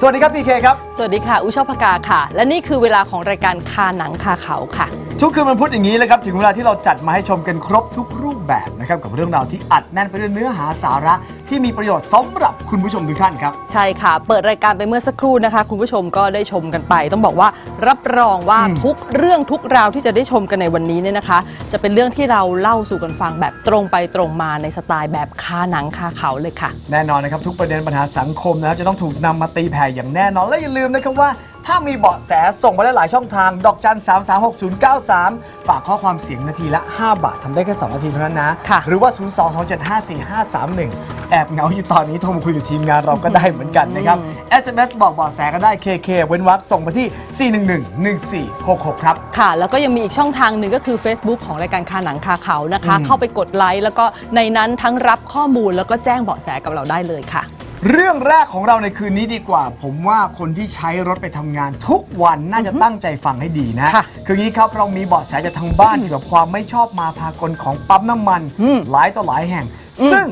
สวัสดีครับพีเคครับ สวัสดีค่ะ อุชาพกาค่ะ และนี่คือเวลาของรายการคาหนังคาเขาค่ะ ทุกคืนวันพุธอย่างนี้เลยครับ ถึงเวลาที่เราจัดมาให้ชมกันครบทุกรูปแบบนะครับ กับเรื่องราวที่อัดแน่นไปด้วยเนื้อหาสาระ ที่มีประโยชน์สำหรับคุณผู้ชมทุกท่านครับ ใช่ค่ะ เปิดรายการไปเมื่อสักครู่นะคะ คุณผู้ชมก็ได้ชมกันไป ต้องบอกว่ารับรองว่าอืมทุกเรื่องทุกราวที่จะได้ชมกันในวันนี้เนี่ยนะคะ จะเป็นเรื่องที่เราเล่าสู่กันฟังแบบตรงไปตรงมาในสไตล์แบบคาหนังคาเขาเลยค่ะ แน่นอนนะครับ ทุกประเด็นปัญหาสังคมนะครับจะต้องถูกนำมาตีแผ่อย่างแน่นอนและอย่าลืมนะครับว่า ถ้ามีเบาะแสส่งมาได้หลายช่องทาง ดอกจัน 3 3 6 0 9 3 ฝากข้อความเสียงนาทีละ 5 บาททำได้แค่ 2 นาทีเท่านั้นนะ ค่ะหรือว่า 0 2 2 7 5 4 5 3 1 แอบเหงาอยู่ตอนนี้โทรมาคุยกับทีมงานเราก็ได้เหมือนกันนะครับ SMS บอกเบาะแสก็ได้ KK เว้นวรรคส่งมาที่ 411 1466 ครับ ค่ะ แล้วก็ยังมีอีกช่องทางหนึ่งก็คือ Facebook ของรายการคาหนังคาเขานะคะอืมเข้าไปกดไลค์แล้วก็ในนั้นทั้งรับข้อมูลแล้วก็แจ้งเบาะแสกับเราได้เลยค่ะ เรื่องแรกของเราในคืนนี้ดีกว่า ผมว่าคนที่ใช้รถไปทำงานทุกวันน่าจะตั้งใจฟังให้ดีนะค่ะคืออย่างนี้ครับเรามีเบาะแสจากทางบ้านเกี่ยวกับความไม่ชอบมาพากลของปั๊มน้ำมัน อืมหลายต่อหลายแห่งอืมซึ่ง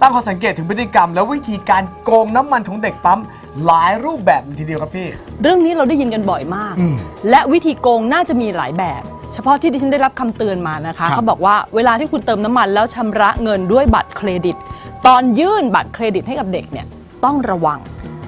ตั้งข้อสังเกตถึงพฤติกรรม และวิธีการโกงน้ำมันของเด็กปั๊มหลายรูปแบบเลยทีเดียวครับพี่ เรื่องนี้เราได้ยินกันบ่อยมาก อืมและวิธีโกงน่าจะมีหลายแบบ เฉพาะที่ดิฉันได้รับคำเตือนมานะครับคะเขาบอกว่าเวลาที่คุณเติมน้ำมันแล้วชำระเงินด้วยบัตรเครดิต ตอนยื่นบัตรเครดิตให้กับเด็กเนี่ยต้องระวัง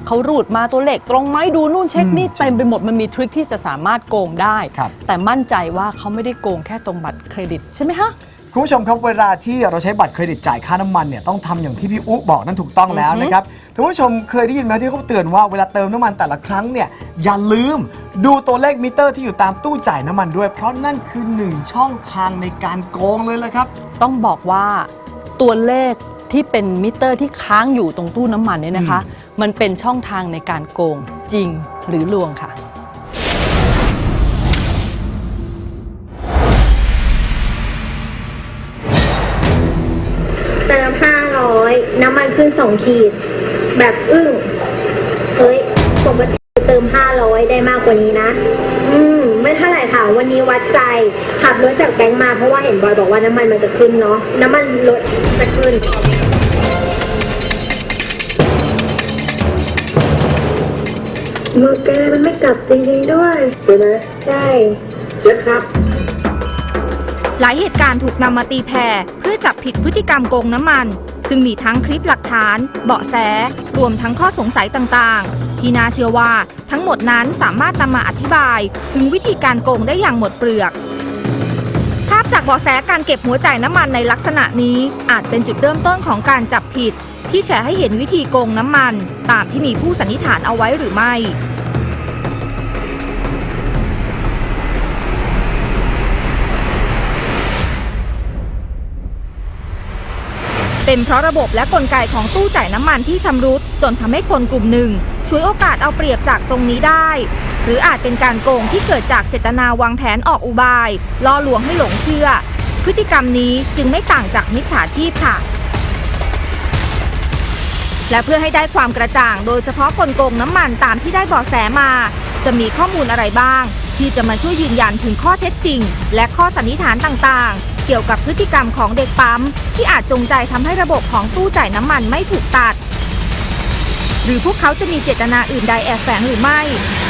เขารูดมาตัวเลขตรงไหมดูนู่นเช็คนี่เต็มไปหมดมันมีทริคที่จะสามารถโกงได้ ครับแต่มั่นใจว่าเขาไม่ได้โกงแค่ตรงบัตรเครดิตใช่ไหมคะคุณผู้ชมครับเวลาที่เราใช้บัตรเครดิตจ่ายค่าน้ำมันเนี่ยต้องทำอย่างที่พี่อุ๊บอกนั่นถูกต้องแล้วนะครับคุณผู้ชมเคยได้ยินไหมที่เขาเตือนว่าเวลาเติมน้ำมันแต่ละครั้งเนี่ยอย่าลืมดูตัวเลขมิเตอร์ที่อยู่ตามตู้จ่ายน้ำมันด้วย เพราะนั่นคือหนึ่งช่องทางในการโกงเลยละครับ ต้องบอกว่าตัวเลข ที่เป็นมิเตอร์ที่ค้างอยู่ตรงตู้น้ำมันเนี่ยนะคะ มันเป็นช่องทางในการโกงจริงหรือลวงค่ะ เติม500 น้ำมันขึ้น 2 ขีด แบบอึ้งเฮ้ยปกติเติม 500 ได้มากกว่านี้นะ อืม ไม่เท่าไหร่ค่ะ วันนี้วัดใจขับรถจากแบงค์มาเพราะว่าเห็นบอยบอกว่าน้ำมันมันจะขึ้นเนาะน้ำมันรถจะขึ้นมือแกมันไม่กลับจริงๆด้วยใช่ไหมใช่เช็ดครับ หลายเหตุการณ์ถูกนำมาตีแผ่เพื่อจับผิดพฤติกรรมโกงน้ำมัน ซึ่งมีทั้งคลิปหลักฐาน เบาะแส รวมทั้งข้อสงสัยต่างๆ ที่น่าเชื่อว่าทั้งหมดนั้นสามารถนำมาอธิบาย ถึงวิธีการโกงได้อย่างหมดเปลือก ภาพจากเบาะแสการเก็บหัวจ่ายน้ำมันในลักษณะนี้ อาจเป็นจุดเริ่มต้นของการจับผิด ที่แฉให้เห็นวิธีโกงน้ำมัน ตามที่มีผู้สันนิษฐานเอาไว้หรือไม่ เป็นเพราะระบบและกลไกของตู้จ่ายน้ำมันที่ชำรุด จนทำให้คนกลุ่มหนึ่งช่วยโอกาสเอาเปรียบจากตรงนี้ได้ หรืออาจเป็นการโกงที่เกิดจากเจตนาวางแผนออกอุบาย ล่อลวงให้หลงเชื่อ พฤติกรรมนี้จึงไม่ต่างจากมิจฉาชีพค่ะ และเพื่อให้ได้ความกระจ่าง โดยเฉพาะกลโกงน้ำมันตามที่ได้เบาะแสมา จะมีข้อมูลอะไรบ้าง ที่จะมาช่วยยืนยันถึงข้อเท็จจริง และข้อสันนิษฐานต่างๆ เกี่ยวกับพฤติกรรมของเด็กปั๊ม ที่อาจจงใจทำให้ระบบของตู้จ่ายน้ำมันไม่ถูกตัด หรือพวกเขาจะมีเจตนาอื่นใดแอบแฝงหรือไม่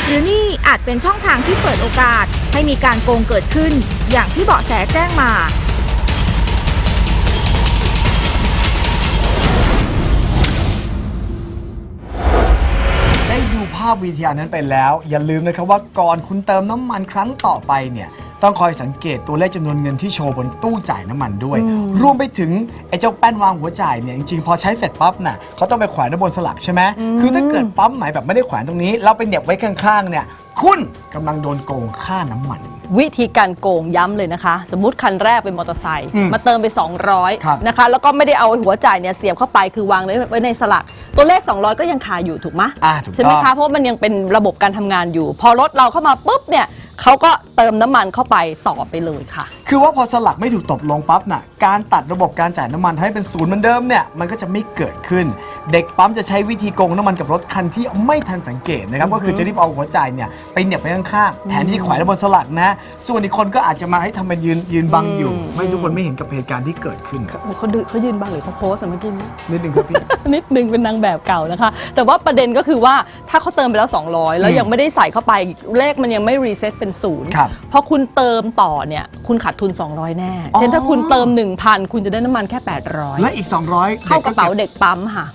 หรือนี่อาจเป็นช่องทางที่เปิดโอกาส ให้มีการโกงเกิดขึ้น อย่างที่เบาะแสแจ้งมาได้ดูภาพวีทีอานั้นไปแล้ว อย่าลืมนะครับว่าก่อนคุณเติมน้ำมันครั้งต่อไปเนี่ย ต้องคอยสังเกตตัวเลขจำนวนเงินที่โชว์บนตู้จ่ายน้ำมันด้วย รวมไปถึงไอ้เจ้าแป้นวางหัวจ่ายเนี่ยจริงๆพอใช้เสร็จปั๊บน่ะเขาต้องไปแขวนไว้บนสลักใช่ไหมคือถ้าเกิดปั๊มไหนแบบไม่ได้แขวนตรงนี้เราไปเหน็บไว้ข้างๆเนี่ยคุณกำลังโดนโกงค่าน้ำมัน วิธีการโกงย้ำเลยนะคะ สมมติคันแรกเป็นมอเตอร์ไซค์อืมมาเติมไป ครับ200 นะคะ แล้วก็ไม่ได้เอาหัวจ่ายเนี่ยเสียบเข้าไปคือวางไว้ในสลัก ตัวเลข 200 ก็ยังคาอยู่ถูกไหมอ่าถูกใช่ไหมต้องคะเพราะว่ามันยังเป็นระบบการทำงานอยู่ พอรถเราเข้ามาปุ๊บเนี่ย เขาก็เติมน้ำมันเข้าไปต่อไปเลยค่ะ คือว่าพอสลักไม่ถูกตบลงปั๊บน่ะ การตัดระบบการจ่ายน้ำมันให้เป็นศูนย์เหมือนเดิมเนี่ย มันก็จะไม่เกิดขึ้น เด็กปั๊มจะใช้วิธีโกงน้ำมันกับรถคันที่ไม่ทันสังเกตนะครับ ก็คือจะรีบเอาหัวจ่ายเนี่ยไปเหน็บไปข้างๆ แทนที่จะแขวนไว้บนสลักนะ ส่วนอีกคนก็อาจจะมาให้ทำเป็นยืนยืนบังอยู่อืมไม่ทุกคนไม่เห็นกับเหตุการณ์ที่เกิดขึ้นครับเขาดืเขายืนบ้างหรือเขาโพสต์อะเมื่อกี้นี้นิดนึงครับพี่ นิดนึงเป็นนางแบบเก่านะคะ แต่ว่าประเด็นก็คือว่าถ้าเขาเติมไปแล้ว 200 แล้วอืมยังไม่ได้ใส่เข้าไปเลขมันยังไม่รีเซ็ตเป็นศูนย์ครับพอคุณเติมต่อเนี่ยคุณขาดทุน 200 แน่ อ๋อ เช่นถ้าคุณเติม 1,000 คุณจะได้น้ำมันแค่800และอีก 200เข้ากระเป๋าเด็กปั๊มค่ะ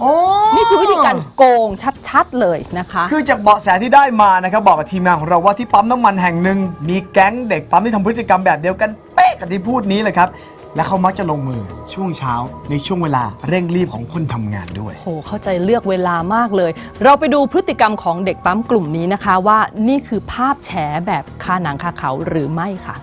โอ้นี่คือวิธีการโกงชัดๆเลยนะคะ คือจากเบาะแสที่ได้มานะครับบอกกับทีมงานของเราว่าที่ปั๊มน้ำมันแห่งหนึ่งมีแก๊งเด็กปั๊มที่ทำพฤติกรรมแบบเดียวกันเป๊ะกับที่พูดนี้เลยครับ และเขามักจะลงมือช่วงเช้าในช่วงเวลาเร่งรีบของคนทำงานด้วย โหเข้าใจเลือกเวลามากเลย เราไปดูพฤติกรรมของเด็กปั๊มกลุ่มนี้นะคะว่านี่คือภาพแฉแบบคาหนังคาเขาหรือไม่ค่ะ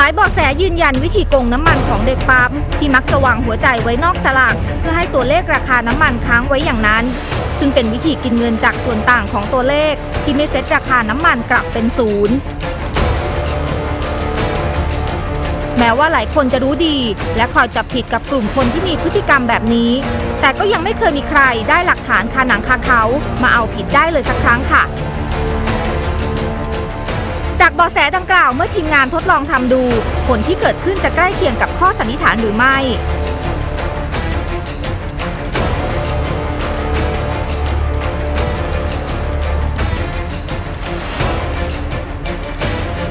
ลายเบาะแสยืนยันวิธีโกงน้ำมันของเด็กปั๊มที่มักจะวางหัวใจไว้นอกสลากเพื่อให้ตัวเลขราคาน้ำมันค้างไว้อย่างนั้น ซึ่งเป็นวิธีกินเงินจากส่วนต่างของตัวเลข ที่ไม่เซ็ตราคาน้ำมันกลับเป็นศูนย์แม้ว่าหลายคนจะรู้ดี และคอยจับผิดกับกลุ่มคนที่มีพฤติกรรมแบบนี้ แต่ก็ยังไม่เคยมีใครได้หลักฐานคาหนังคาเขา มาเอาผิดได้เลยสักครั้งค่ะ จากเบาะแสดังกล่าวเมื่อทีมงานทดลองทำดู ผลที่เกิดขึ้นจะใกล้เคียงกับข้อสันนิษฐานหรือไม่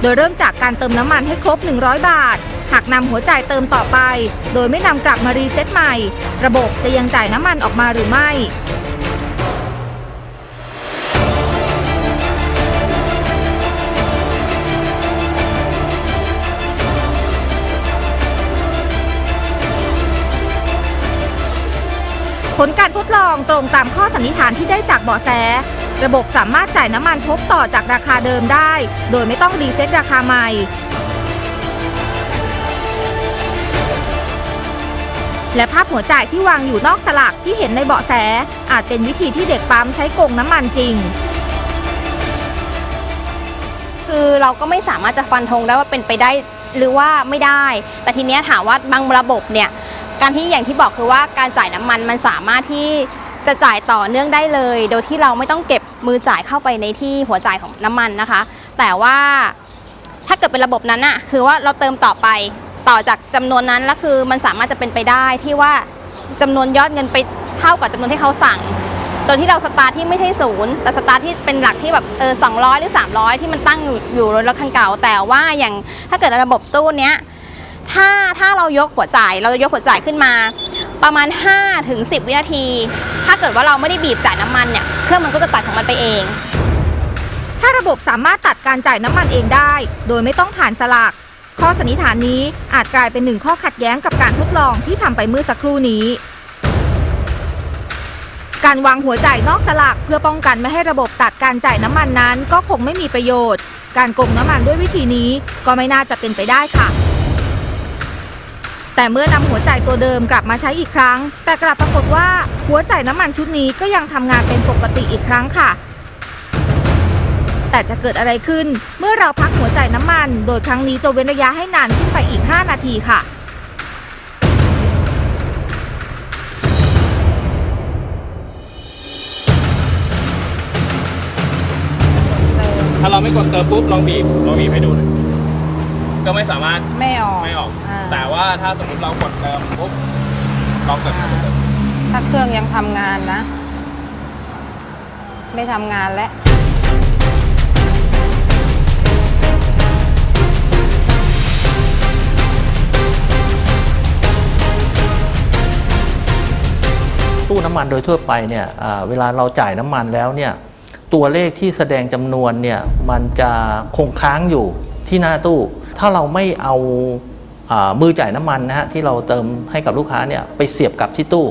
โดยเริ่มจากการเติมน้ำมันให้ครบ 100 บาท หากนำหัวจ่ายเติมต่อไป โดยไม่นำกลับมารีเซ็ตใหม่ ระบบจะยังจ่ายน้ำมันออกมาหรือไม่ ผลการทดลองตรงตามข้อสันนิษฐานที่ได้จากเบาะแส ระบบสามารถจ่ายน้ำมันทบต่อจากราคาเดิมได้ โดยไม่ต้องรีเซ็ตราคาใหม่ และภาพหัวจ่ายที่วางอยู่นอกสลากที่เห็นในเบาะแส อาจเป็นวิธีที่เด็กปั๊มใช้โกงน้ำมันจริงคือเราก็ไม่สามารถจะฟันธงได้ว่าเป็นไปได้หรือว่าไม่ได้ แต่ทีเนี้ยถามว่าบางระบบเนี่ย การที่อย่างที่บอกคือว่าการจ่ายน้ำมันมันสามารถที่จะจ่ายต่อเนื่องได้เลย โดยที่เราไม่ต้องเก็บมือจ่ายเข้าไปในที่หัวจ่ายของน้ำมันนะคะ แต่ว่าถ้าเกิดเป็นระบบนั้นอะคือว่าเราเติมต่อไปต่อจากจำนวนนั้นแล้วคือมันสามารถจะเป็นไปได้ที่ว่าจำนวนยอดเงินไปเท่ากับจำนวนที่เขาสั่งโดยที่เราสตาร์ทที่ไม่ใช่ศูนย์แต่สตาร์ทที่เป็นหลักที่แบบเออสองหรือ 300 ที่มันตั้งอยู่อยู่รถคันเก่า แต่ว่าอย่างถ้าเกิดระบบตู้เนี้ย ถ้าถ้าเรายกหัวจ่ายเราจะยกหัวจ่ายขึ้นมา ประมาณ5ถึง10วินาที ถ้าเกิดว่าเราไม่ได้บีบจ่ายน้ำมันเนี่ยเครื่องมันก็จะตัดของมันไปเอง ถ้าระบบสามารถตัดการจ่ายน้ำมันเองได้ โดยไม่ต้องผ่านสลากข้อสันนิษฐานนี้อาจกลายเป็นหนึ่งข้อขัดแย้งกับการทดลองที่ทำไปเมื่อสักครู่นี้ การวางหัวจ่ายนอกสลากเพื่อป้องกันไม่ให้ระบบตัดการจ่ายน้ำมันนั้น ก็คงไม่มีประโยชน์ การโกงน้ำมันด้วยวิธีนี้ก็ไม่น่าจะเป็นไปได้ค่ะ แต่เมื่อนำหัวจ่ายตัวเดิมกลับมาใช้อีกครั้ง แต่กลับปรากฏว่าหัวจ่ายน้ำมันชุดนี้ก็ยังทำงานเป็นปกติอีกครั้งค่ะ แต่จะเกิดอะไรขึ้น เมื่อเราพักหัวจ่ายน้ำมัน โดยครั้งนี้จะเว้นระยะให้นานขึ้นไปอีก 5 นาทีค่ะถ้าเราไม่กดเติมปุ๊บลองบีบลองบีบให้ดูหน่อยก็ไม่สามารถไม่ออกไม่ออกอ่า แต่ว่าถ้าสมมติเรากดเติมปุ๊บลองกดเติมถ้าเครื่องยังทำงานนะ ไม่ทำงานแล้ว ตู้น้ำมันโดยทั่วไปเนี่ยอ่าเวลาเราจ่ายน้ำมันแล้วเนี่ย ตัวเลขที่แสดงจำนวนเนี่ยมันจะคงค้างอยู่ที่หน้าตู้ ถ้าเราไม่เอาอา มือจ่ายน้ำมันนะฮะที่เราเติมให้กับลูกค้าเนี่ยไปเสียบกับที่ตู้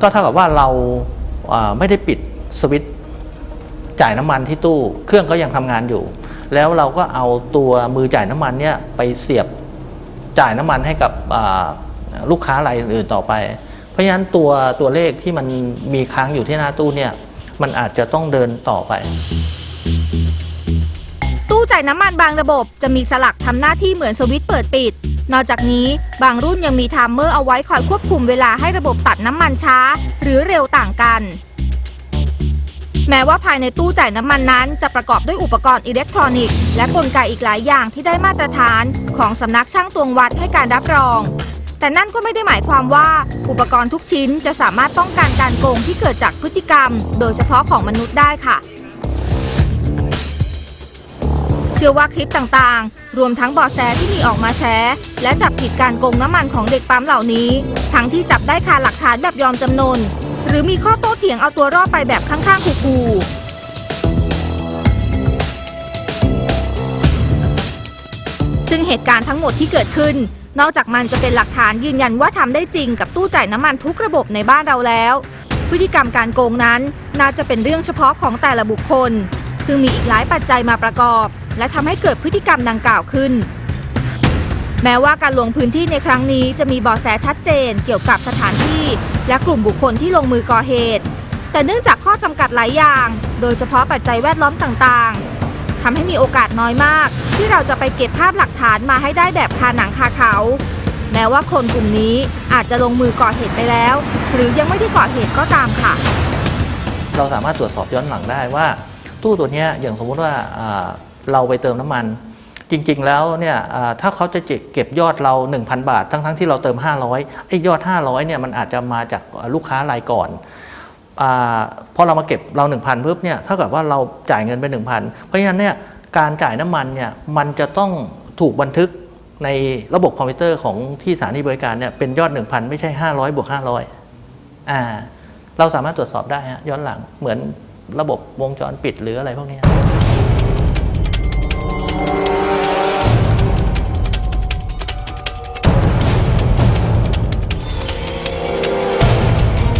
ก็เท่ากับว่าเราไม่ได้ปิดสวิตช์จ่ายน้ำมันที่ตู้ เครื่องก็ยังทำงานอยู่ แล้วเราก็เอาตัวมือจ่ายน้ำมันเนี่ยไปเสียบจ่ายน้ำมันให้กับลูกค้ารายอื่นต่อไป เพราะฉะนั้นตัวตัวเลขที่มันมีค้างอยู่ที่หน้าตู้เนี่ยมันอาจจะต้องเดินต่อไป ตู้จ่ายน้ำมันบางระบบจะมีสลักทำหน้าที่เหมือนสวิตช์เปิดปิด นอกจากนี้บางรุ่นยังมีไทม์เมอร์เอาไว้คอยควบคุมเวลาให้ระบบตัดน้ำมันช้า หรือเร็วต่างกัน แม้ว่าภายในตู้จ่ายน้ำมันนั้น จะประกอบด้วยอุปกรณ์อิเล็กทรอนิกส์และกลไกอีกหลายอย่างที่ได้มาตรฐานของสำนักช่างตวงวัดให้การรับรอง แต่นั่นก็ไม่ได้หมายความว่า อุปกรณ์ทุกชิ้นจะสามารถป้องกันการโกงที่เกิดจากพฤติกรรม โดยเฉพาะของมนุษย์ได้ค่ะ ชื่อว่าคลิปต่างๆ รวมทั้งบาะแสที่มีออกมาแชร์และจับผิดการโกงน้ำมันของเด็กปั๊มเหล่านี้ ทั้งที่จับได้คาหลักฐานแบบยอมจำนน หรือมีข้อโต้เถียงเอาตัวรอดไปแบบข้างๆคูๆซึ่งเหตุการณ์ทั้งหมดที่เกิดขึ้น นอกจากมันจะเป็นหลักฐานยืนยันว่าทำได้จริงกับตู้จ่ายน้ำมันทุกระบบในบ้านเราแล้ว พฤติกรรมการโกงนั้น น่าจะเป็นเรื่องเฉพาะของแต่ละบุคคล ซึ่งมีอีกหลายปัจจัยมาประกอบ และทำให้เกิดพฤติกรรมดังกล่าวขึ้น แม้ว่าการลงพื้นที่ในครั้งนี้จะมีเบาะแสชัดเจนเกี่ยวกับสถานที่ และกลุ่มบุคคลที่ลงมือก่อเหตุ แต่เนื่องจากข้อจำกัดหลายอย่าง โดยเฉพาะปัจจัยแวดล้อมต่างๆทำให้มีโอกาสน้อยมาก ที่เราจะไปเก็บภาพหลักฐานมาให้ได้แบบคาหนังคาเขา แม้ว่าคนกลุ่มนี้อาจจะลงมือก่อเหตุไปแล้ว หรือยังไม่ได้ก่อเหตุก็ตามค่ะ เราสามารถตรวจสอบย้อนหลังได้ว่า ตู้ตัวเนี้ยอย่างสมมุติว่าอ่า เราไปเติมน้ำมัน จริงๆแล้วเนี่ยถ้าเขาจะเก็บยอดเรา 1,000 บาท ทั้งๆที่เราเติม 500ไอ้ยอด 500เนี่ยมันอาจจะมาจากลูกค้ารายก่อนอพอเรามาเก็บเรา 1,000ปุ๊บเนี่ยเท่ากับว่าเราจ่ายเงินไป 1,000 เพราะฉะนั้นเนี่ยการจ่ายน้ำมันเนี่ยมันจะต้องถูกบันทึกในระบบคอมพิวเตอร์ของที่สถานีบริการเนี่ยเป็นยอด 1,000 ไม่ใช่ 500บวก500อ่าเราสามารถตรวจสอบได้ฮะย้อนหลังเหมือนระบบวงจรปิดหรืออะไรพวกนี้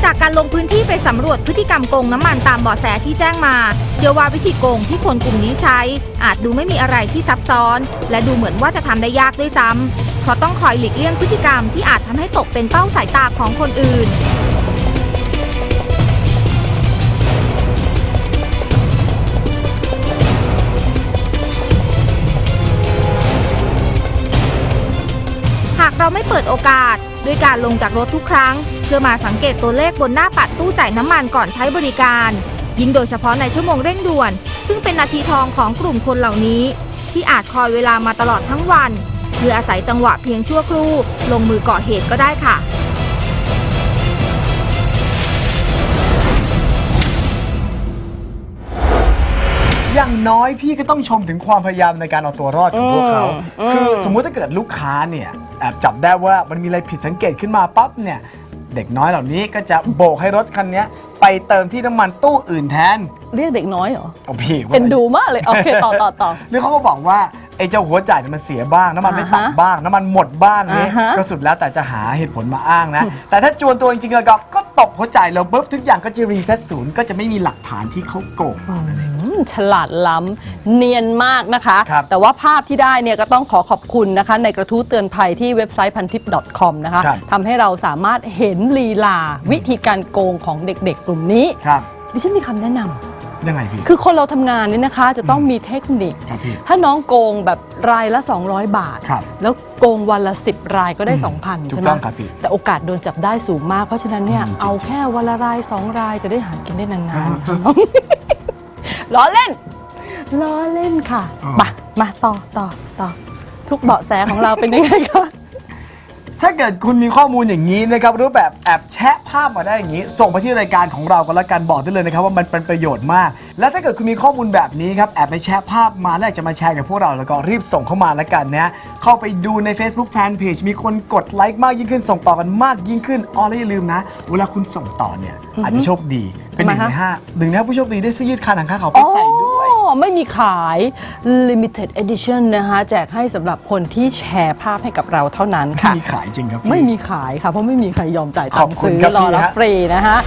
จากการลงพื้นที่ไปสำรวจพฤติกรรมโกงน้ำมันตามเบาะแสที่แจ้งมา เชื่อว่าวิธีโกงที่คนกลุ่มนี้ใช้ อาจดูไม่มีอะไรที่ซับซ้อน และดูเหมือนว่าจะทำได้ยากด้วยซ้ำเพราะต้องคอยหลีกเลี่ยงพฤติกรรมที่อาจทำให้ตกเป็นเป้าสายตาของคนอื่น เราไม่เปิดโอกาส ด้วยการลงจากรถทุกครั้ง เพื่อมาสังเกตตัวเลขบนหน้าปัดตู้จ่ายน้ำมันก่อนใช้บริการ ยิ่งโดยเฉพาะในชั่วโมงเร่งด่วน ซึ่งเป็นนาทีทองของกลุ่มคนเหล่านี้ ที่อาจคอยเวลามาตลอดทั้งวัน เพื่ออาศัยจังหวะเพียงชั่วครู่ ลงมือก่อเหตุก็ได้ค่ะ น้อยพี่ก็ต้องชมถึงความพยายามในการเอาตัวรอดของพวกเขาอืมคือสมมุติถ้าเกิดลูกค้าเนี่ยแอบจับได้ว่ามันมีอะไรผิดสังเกตขึ้นมาปั๊บเนี่ยเด็กน้อยเหล่านี้ก็จะโบกให้รถคันเนี้ยไปเติมที่น้ำมันตู้อื่นแทนเรียกเด็กน้อยเหรอโอ้พี่ว่า เป็นดูมากเลยโอเคต่อต่อต่อ หรือเขาก็บอกว่าไอ้เจ้าหัวจ่ายเนี่ยมันเสียบ้าง น้ำมันไม่ตัดอ่าฮะบ้าง น้ำมันหมดบ้างนี้อ่าฮะ ก็สุดแล้วแต่จะหาเหตุผลมาอ้างนะ แต่ถ้าจวนตัวจริงๆแล้วก็ก็ตบหัวจ่ายลงปุ๊บทุกอย่างก็จะรีเซ็ตศูนย์ก็จะไม่มีหลักฐานที่เขาโกงมานั่นเองอืม ฉลาดล้ำเนียนมากนะคะ ครับแต่ว่าภาพที่ได้เนี่ยก็ต้องขอขอบคุณนะคะ ในกระทู้เตือนภัยที่เว็บไซต์พันทิป .com นะคะครับ ทำให้เราสามารถเห็นลีลา วิธีการโกงของเด็กๆ กลุ่มนี้ ครับ ดิฉันมีคำแนะนำ ยังไงพี่ คือคนเราทำงานเนี่ยนะคะจะต้องมีเทคนิค ครับพี่ถ้าน้องโกงแบบรายละ 200 บาท ครับแล้วโกงวันละ 10 รายก็ได้อืม2,000 ถูกใช่ไหมต้องครับพี่แต่โอกาสโดนจับได้สูงมาก เพราะฉะนั้นเนี่ยอืมจริง เอาแค่วันละราย 2 รายจะได้หากินได้นานครับๆ ล้อเล่นล้อเล่นค่ะอ๋อมามาต่อต่อต่อทุกเบาะแสของเราเป็นยังไงคะ ถ้าเกิดคุณมีข้อมูลอย่างนี้นะครับรูปแบบแอบแชะภาพมาได้อย่างนี้ ส่งมาที่รายการของเราก็แล้วกันบอกได้เลยนะครับว่ามันเป็นประโยชน์มาก และถ้าเกิดคุณมีข้อมูลแบบนี้ครับแอบไปแชะภาพมาแล้วอยากจะมาแชร์กับพวกเราแล้วก็รีบส่งเข้ามาแล้วกันนะเข้าไปดูใน Facebook Fanpage มีคนกดไลค์มากยิ่งขึ้นส่งต่อกันมากยิ่งขึ้นอ๋อแล้วอย่าลืมนะ เวลาคุณส่งต่อเนี่ยอาจจะโชคดีเป็นหนึ่งในห้าหนึ่งในห้าผู้โชคดีได้เสื้อยืดคาหนังคาเขาไปใส่ด้วย ไม่มีขาย limited edition นะคะแจกให้สำหรับคนที่แชร์ภาพให้กับเราเท่านั้นไม่ค่ะ มีขายจริงครับพี่ ไม่มีขายค่ะ เพราะไม่มีใครยอมจ่ายขตัอบงค์คุณซื้อครับรอพี่รับฮะ ฟรีนะคะ